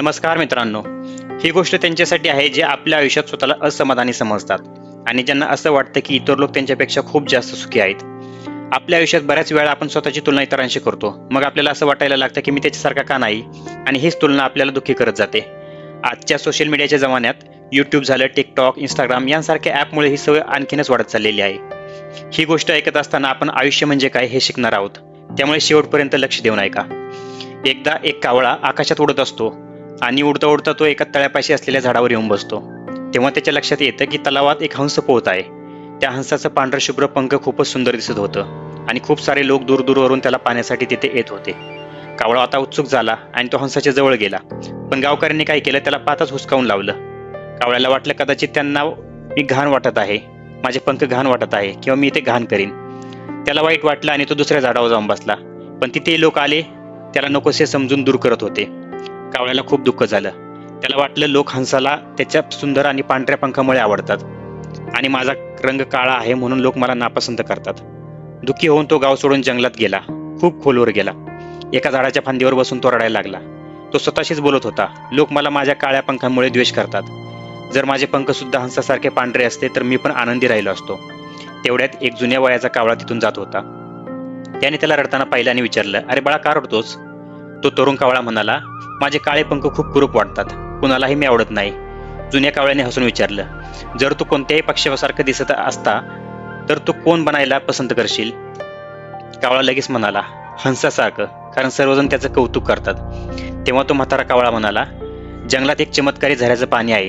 नमस्कार मित्रांनो. ही गोष्ट त्यांच्यासाठी आहे जे आपल्या आयुष्यात स्वतःला असमाधानी समजतात आणि ज्यांना असं वाटतं की इतर लोक त्यांच्यापेक्षा खूप जास्त सुखी आहेत. आपल्या आयुष्यात बऱ्याच वेळा आपण स्वतःची तुलना इतरांशी करतो. मग आपल्याला असं वाटायला लागतं की मी त्याच्यासारखा का नाही आणि हीच तुलना आपल्याला दुःखी करत जाते. आजच्या सोशल मीडियाच्या जमान्यात यूट्यूब झालं टिकटॉक इंस्टाग्राम यांसारख्या ॲपमुळे ही सवय आणखीनच वाढत चाललेली आहे. ही गोष्ट ऐकत असताना आपण आयुष्य म्हणजे काय हे शिकणार आहोत. त्यामुळे शेवटपर्यंत लक्ष देऊन ऐका एकदा एक कावळा आकाशात उडत असतो. आणि उडता उडता तो एका तळ्यापाशी असलेल्या झाडावर येऊन बसतो. तेव्हा त्याच्या लक्षात येतं की तलावात एक हंस पोहत आहे. त्या हंसाचं पांढरं शुभ्र पंख खूपच सुंदर दिसत होतं आणि खूप सारे लोक दूर दूरवरून त्याला पाण्यासाठी तिथे येत होते. कावळा आता उत्सुक झाला आणि तो हंसाच्या जवळ गेला. पण गावकऱ्यांनी काय केलं त्याला पातच हुसकावून लावलं. कावळ्याला वाटलं कदाचित त्यांना मी घाण वाटत आहे माझे पंख घाण वाटत आहे किंवा मी इथे घाण करीन. त्याला वाईट वाटलं आणि तो दुसऱ्या झाडावर जाऊन बसला. पण तिथे लोक आले त्याला नकोसे समजून दूर करत होते. कावळ्याला खूप दुःख झालं. त्याला वाटलं लोक हंसाला त्याच्या सुंदर आणि पांढऱ्या पंखामुळे आवडतात. आणि माझा रंग काळा आहे म्हणून लोक मला नापसंत करतात. दुःखी होऊन तो गाव सोडून जंगलात गेला. खूप खोलवर गेला. एका झाडाच्या फांदीवर बसून तो रडायला लागला. तो स्वतःशीच बोलत होता लोक मला माझ्या काळ्या पंखांमुळे द्वेष करतात. जर माझे पंख सुद्धा हंसासारखे पांढरे असते तर मी पण आनंदी राहिलो असतो. तेवढ्यात एक जुन्या वयाचा कावळा तिथून जात होता. त्याने त्याला रडताना पाहिलं आणि विचारलं अरे बाळा का रडतोस? तो तरुण कावळा म्हणाला माझे काळे पंख खूप कुरूप वाटतात. कुणालाही मी आवडत नाही. जुन्या कावळ्याने हसून विचारलं जर तू कोणत्याही पक्षासारखं दिसत असता तर तू कोण बनायला पसंत करशील? कावळा लगेच म्हणाला हंसासारखं कारण सर्वजण त्याचं कौतुक करतात. तेव्हा तो म्हातारा कावळा म्हणाला जंगलात एक चमत्कारी झऱ्याचं पाणी आहे.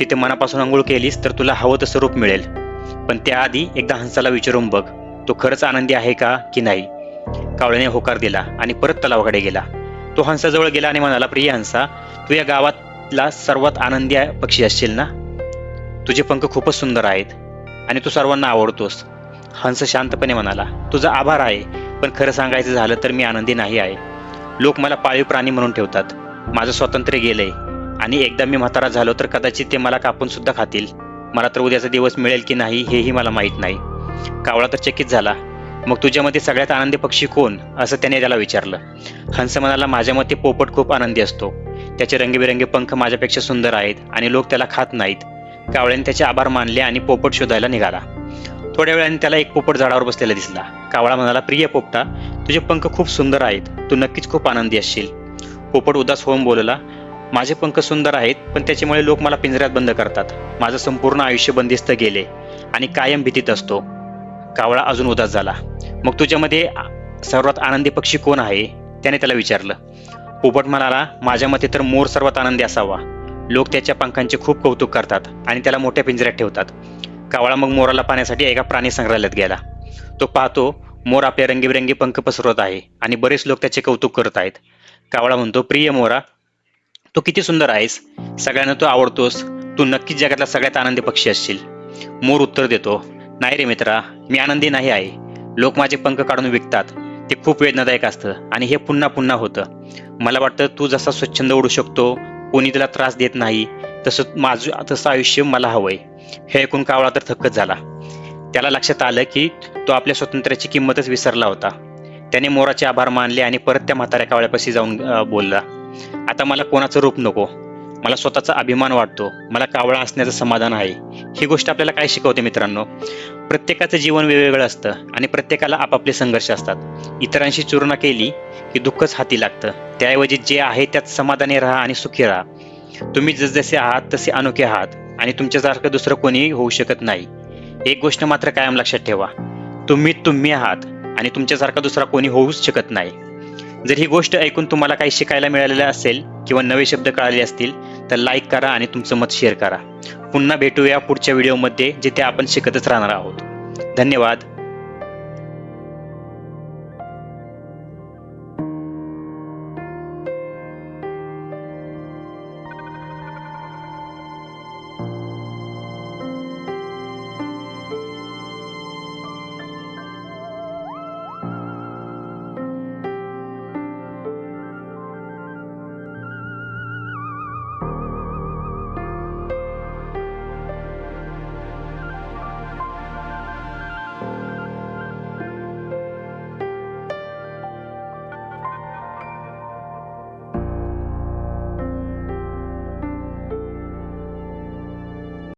तिथे मनापासून आंघोळ केलीस तर तुला हवं तसं रूप मिळेल. पण त्याआधी एकदा हंसाला विचारून बघ तो खरंच आनंदी आहे का की नाही? कावळ्याने होकार दिला आणि परत तलावाकडे गेला. तो हंसाजवळ गेला आणि म्हणाला प्रिय हंसा तू या गावातला सर्वात आनंदी पक्षी असशील ना? तुझे पंख खूपच सुंदर आहेत आणि तू सर्वांना आवडतोस. हंस शांतपणे म्हणाला तुझा आभार आहे पण खरं सांगायचं झालं तर मी आनंदी नाही आहे. लोक मला पाळीव प्राणी म्हणून ठेवतात. माझं स्वातंत्र्य गेलंय आणि एकदा मी म्हातारा झालो तर कदाचित ते मला कापून सुद्धा खातील. मला तर उद्याचा दिवस मिळेल की नाही हेही मला माहीत नाही. कावळा तर चकित झाला. मग तुझ्यामध्ये सगळ्यात आनंदी पक्षी कोण? असं त्याने त्याला विचारलं. हंस म्हणाला माझ्या मते पोपट खूप आनंदी असतो. त्याचे रंगीबेरंगी पंख माझ्यापेक्षा सुंदर आहेत आणि लोक त्याला खात नाहीत. कावळ्याने त्याचे आभार मानले आणि पोपट शोधायला निघाला. थोड्या वेळाने त्याला एक पोपट झाडावर बसलेला दिसला. कावळा म्हणाला प्रिय पोपटा तुझे पंख खूप सुंदर आहेत. तू नक्कीच खूप आनंदी असशील. पोपट उदास होऊन बोलला माझे पंख सुंदर आहेत पण त्याच्यामुळे लोक मला पिंजऱ्यात बंद करतात. माझं संपूर्ण आयुष्य बंदिस्त गेले आणि कायम भीतीत असतो. कावळा अजून उदास झाला. मग तुझ्यामध्ये सर्वात आनंदी पक्षी कोण आहे? त्याने त्याला विचारलं. पोपट म्हणाला माझ्या मते तर मोर सर्वात आनंदी असावा. लोक त्याच्या पंखांचे खूप कौतुक करतात आणि त्याला मोठ्या पिंजऱ्यात ठेवतात. कावळा मग मोराला पाहण्यासाठी एका प्राणी संग्रहालयात गेला. तो पाहतो मोर आपले रंगीबेरंगी पंख पसरवत आहे आणि बरेच लोक त्याचे कौतुक करत आहेत. कावळा म्हणतो प्रिय मोरा तू किती सुंदर आहेस. सगळ्यांना तू आवडतोस. तू नक्कीच जगातला सगळ्यात आनंदी पक्षी असशील. मोर उत्तर देतो नाही रे मित्रा मी आनंदी नाही आहे लोक माझे पंख काढून विकतात. ते खूप वेदनादायक असतं आणि हे पुन्हा पुन्हा होतं. मला वाटतं तू जसा स्वच्छंद उडू शकतो कोणी तुला त्रास देत नाही तसं माझं तसं आयुष्य मला हवंय. हे ऐकून कावळा तर थक्कच झाला. त्याला लक्षात आलं की तो आपल्या स्वातंत्र्याची किंमतच विसरला होता. त्याने मोराचे आभार मानले आणि परत त्या म्हाताऱ्या कावळ्यापाशी जाऊन बोलला आता मला कोणाचं रूप नको. मला स्वतःचा अभिमान वाटतो मला कावळा असण्याचं समाधान आहे. ही गोष्ट आपल्याला काय शिकवते मित्रांनो? प्रत्येकाचं जीवन वेगवेगळं असतं आणि प्रत्येकाला आपापले संघर्ष असतात. इतरांशी तुलना केली की दुःखच हाती लागतं. त्याऐवजी जे आहे त्यात समाधानी राहा आणि सुखी राहा. तुम्ही जसजसे आहात तसे अनोखे आहात आणि तुमच्यासारखं दुसरं कोणीही होऊ शकत नाही. एक गोष्ट मात्र कायम लक्षात ठेवा. तुम्ही तुम्ही आहात आणि तुमच्यासारखा दुसरा कोणी होऊच शकत नाही. जर ही गोष्ट ऐकून तुम्हाला काही शिकायला मिळालेलं असेल किंवा नवे शब्द कळाले असतील तर लाईक करा आणि तुमचं मत शेअर करा. पुन्हा भेटूया पुढच्या व्हिडिओमध्ये जिथे आपण शिकतच राहणार आहोत. धन्यवाद.